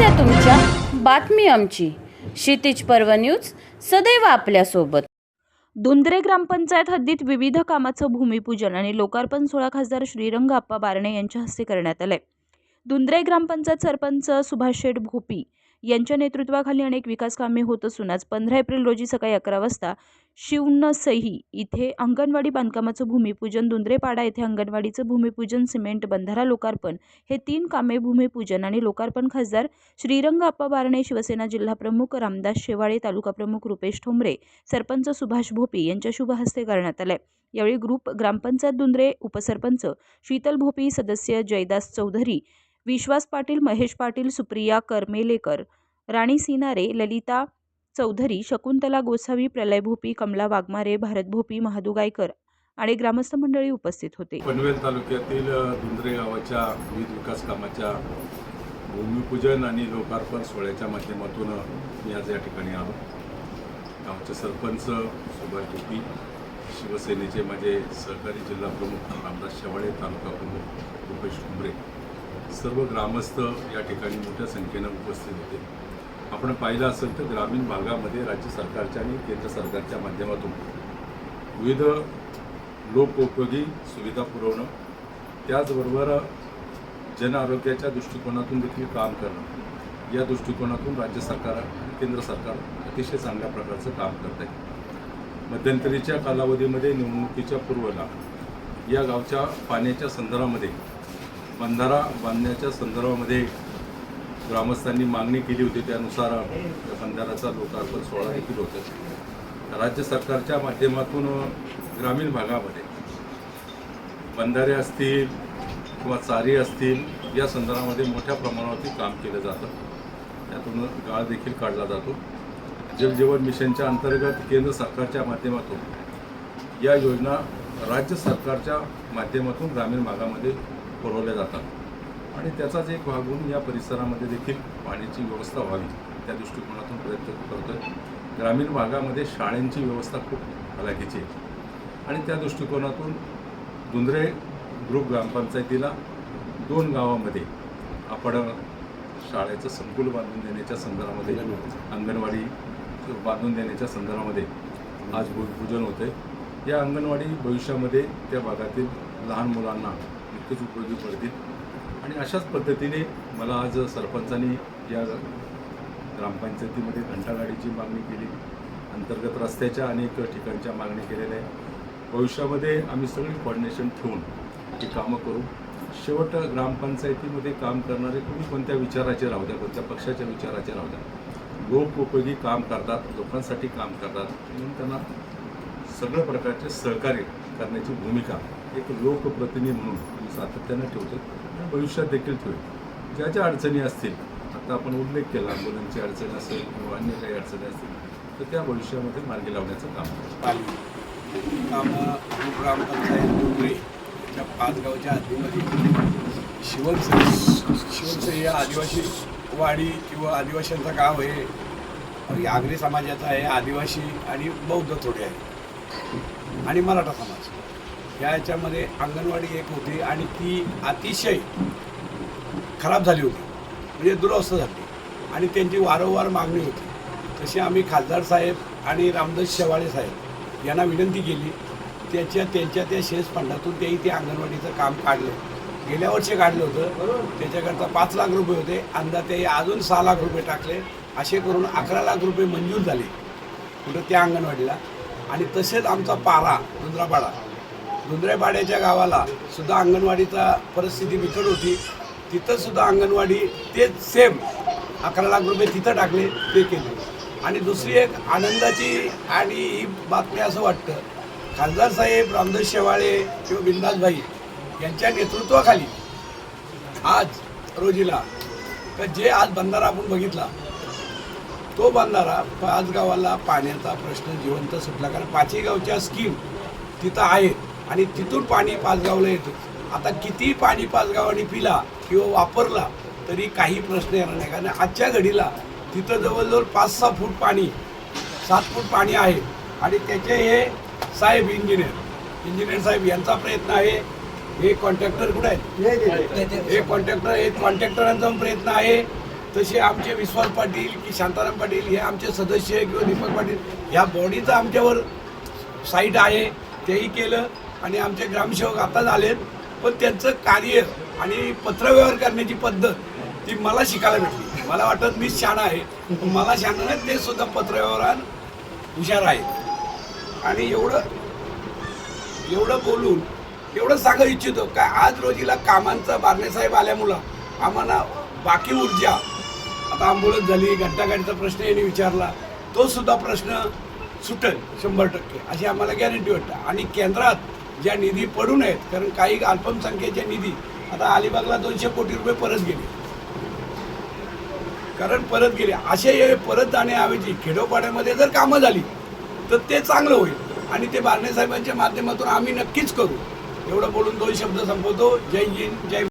समस्या तुमच्या. बातमी आमची. क्षितिज पर्व न्यूज सदैव आपल्यासोबत. धुंद्रे ग्रामपंचायत हद्दीत विविध कामाचं भूमिपूजन आणि लोकार्पण सोहळा खासदार श्रीरंग आप्पा बारणे यांच्या हस्ते करण्यात आलंय. धुंद्रे ग्रामपंचायत सरपंच सुभाष शेठ भोपी यांच्या नेतृत्वाखाली अनेक विकास कामे होत असून आज पंधरा एप्रिल रोजी सकाळी अकरा वाजता शिवनसही इथे अंगणवाडी बांधकामाचं भूमिपूजन दुंद्रेपाडा येथे अंगणवाडीचं भूमिपूजन सिमेंट बंधारा लोकार्पण. हे तीन कामे भूमिपूजन आणि लोकार्पण खासदार श्रीरंग आप्पा बारणे शिवसेना जिल्हाप्रमुख रामदास शेवाळे तालुका प्रमुख रुपेश ठोंबरे सरपंच सुभाष भोपी यांच्या शुभ हस्ते करण्यात आले यावेळी ग्रुप ग्रामपंचायत दुंद्रे उपसरपंच शीतल भोपी सदस्य जयदास चौधरी विश्वास पाटील महेश पाटील सुप्रिया करमेलेकर राणी सिनारे ललिता चौधरी शकुंतला गोसावी प्रलय भोपी कमला वाघमारे भारत भोपी महादू गायकर आणि ग्रामस्थ मंडळी उपस्थित होते. पनवेल तालुक्यातील धुंद्रे गावाच्या विविध विकास कामाच्या भूमिपूजन आणि लोकार्पण सोहळ्याच्या माध्यमातून मी आज या ठिकाणी आलो. गावचे सरपंच सुभाष भोपी शिवसेनेचे माझे सहकारी जिल्हा प्रमुख रामदास शेवाळे तालुका प्रमुख रुपेश ठुंबरे सर्व ग्रामस्थ या ठिकाणी मोठ्या संख्येनं उपस्थित होते. आपण पाहिलं असेल तर ग्रामीण भागामध्ये राज्य सरकारच्या आणि केंद्र सरकारच्या माध्यमातून विविध लोकोपयोगी सुविधा पुरवणं त्याचबरोबर जन आरोग्याच्या दृष्टिकोनातून देखील काम करणं या दृष्टिकोनातून राज्य सरकार केंद्र सरकार अतिशय चांगल्या प्रकारचं काम करत आहे. मध्यंतरीच्या कालावधीमध्ये निवडणुकीच्या पूर्वला या गावच्या पाण्याच्या संदर्भामध्ये बंधारा बांधण्याच्या संदर्भामध्ये ग्रामस्थांनी मागणी केली होती त्यानुसार त्या बंधाराचा लोकार्पण सोहळा देखील होतं. राज्य सरकारच्या माध्यमातून ग्रामीण भागामध्ये बंधारे असतील किंवा चारी असतील या संदर्भामध्ये मोठ्या प्रमाणावरती काम केलं जातं. त्यातून गाळ देखील काढला जातो. जलजीवन मिशनच्या अंतर्गत केंद्र सरकारच्या माध्यमातून या योजना राज्य सरकारच्या माध्यमातून ग्रामीण भागामध्ये पुरवल्या जातात. आणि त्याचाच एक भाग म्हणून या परिसरामध्ये देखील पाण्याची व्यवस्था व्हावी त्या दृष्टिकोनातून प्रयत्न करतोय. ग्रामीण भागामध्ये शाळेंची व्यवस्था खूप हलाखीची आहे. आणि त्या दृष्टिकोनातून धुंद्रे ग्रुप ग्रामपंचायतीला दोन गावामध्ये आपण शाळेचं संकुल बांधून देण्याच्या संदर्भामध्ये अंगणवाडी बांधून देण्याच्या संदर्भामध्ये आज भूमिपूजन होते या अंगणवाडी भविष्यामध्ये त्या भागातील लहान मुलांना नक्कीच उपयोगी पडतील. आणि अशाच पद्धतीने मला आज सरपंचांनी या ग्रामपंचायतीमध्ये घंटागाडीची मागणी केली अंतर्गत रस्त्याच्या अनेक ठिकाणच्या मागणी केलेल्या आहे भविष्यामध्ये आम्ही सगळी कॉर्डिनेशन ठेवून ही कामं करू. शेवट ग्रामपंचायतीमध्ये काम करणारे कोणी कोणत्या विचाराचे राहू द्या कोणत्या पक्षाच्या विचाराचे राहू द्या. लोकोपयोगी काम करतात लोकांसाठी काम करतात. म्हणून त्यांना सगळ्या प्रकारचे सहकार्य करण्याची भूमिका एक लोकप्रतिनिधी म्हणून सातत्यानं ठेवतो आणि भविष्यात देखील ठेवू ज्या ज्या अडचणी असतील आता आपण उल्लेख केला मुलांची अडचण असेल किंवा अन्य काही अडचणी असतील तर त्या भविष्यामध्ये मार्गी लावण्याचं काम पाली कामं ग्रामपंचायत डोंगरे या पाच गावच्या हद्दीमध्ये शिवनसई शिवनसई आदिवासी वाडी किंवा आदिवासींचं गाव आहे. आणि आगरी समाजाचं आहे आदिवासी आणि बौद्ध थोडे आहे. आणि मराठा समाज. या याच्यामध्ये अंगणवाडी एक होती आणि ती अतिशय खराब झाली होती. म्हणजे दुरवस्था झाली. आणि त्यांची वारंवार मागणी होती. तशी आम्ही खासदार साहेब आणि रामदास शेवाळे साहेब यांना विनंती केली. त्याच्या त्यांच्या त्या शेष फंडातून तेही ते अंगणवाडीचं काम काढलं. गेल्या वर्षी काढलं होतं. त्याच्याकरता पाच लाख रुपये होते. अंदाजे अजून सहा लाख रुपये टाकले. असे करून अकरा लाख रुपये मंजूर झाले. कुठं त्या अंगणवाडीला. आणि तसेच आमचा पारा धुंद्रापाडा धुंद्रेपाड्याच्या गावाला सुद्धा अंगणवाडीचा परिस्थिती बिकट होती. तिथं सुद्धा अंगणवाडी तेच सेम अकरा लाख रुपये तिथं टाकले ते केले. आणि दुसरी एक आनंदाची आणि ही बातमी असं वाटतं खासदार साहेब रामदास शेवाळे किंवा बिंदासभाई यांच्या नेतृत्वाखाली आज रोजीला तर जे आज बंधारा आपण बघितला तो बंधारा आज गावाला पाण्याचा प्रश्न जिवंत सुटला. कारण पाचही गावच्या स्कीम तिथं आहेत. आणि तिथून पाणी पाच गावला येतं. आता किती पाणी पाच गावांनी पिला किंवा वापरला तरी काही प्रश्न येणार नाही. कारण आजच्या घडीला तिथं जवळजवळ पाच सहा फूट पाणी सात फूट पाणी आहे. आणि त्याचे हे साहेब इंजिनियर इंजिनियर साहेब यांचा प्रयत्न आहे. हे कॉन्ट्रॅक्टर कुठे आहेत? हे कॉन्ट्रॅक्टर हे कॉन्ट्रॅक्टरांचा प्रयत्न आहे. तसे आमचे विश्वास पाटील की शांताराम पाटील हे आमचे सदस्य किंवा दीपक पाटील ह्या बॉडीचं आमच्यावर साईट आहे. तेही केलं. आणि आमचे ग्रामसेवक आता झालेत पण त्यांचं कार्य आणि पत्रव्यवहार करण्याची पद्धत ती मला शिकायला भेटली. मला वाटत मीच शाणा आहे. पण मला शाणा नाही ते सुद्धा पत्रव्यवहारात हुशार आहेत. आणि एवढं एवढं बोलून एवढं सांगू इच्छितो का आज रोजीला कामांचा बारणेसाहेब आल्यामुळं आम्हाला बाकी ऊर्जा आता आंबोळत झाली घंटागाडीचा प्रश्न यांनी विचारला तो सुद्धा प्रश्न सुटेल शंभर टक्के. अशी आम्हाला गॅरंटी वाटतं. आणि केंद्रात ज्या निधी पडून आहेत कारण काही अल्पसंख्येच्या निधी आता अलिबागला दोनशे कोटी रुपये परत गेले. कारण परत गेले. असे परत जाण्याऐवजी खेडोपाड्यामध्ये जर कामं झाली तर ते चांगलं होईल. आणि ते बारणे साहेबांच्या माध्यमातून आम्ही नक्कीच करू. एवढं बोलून दोन शब्द संपवतो. जय हिंद जय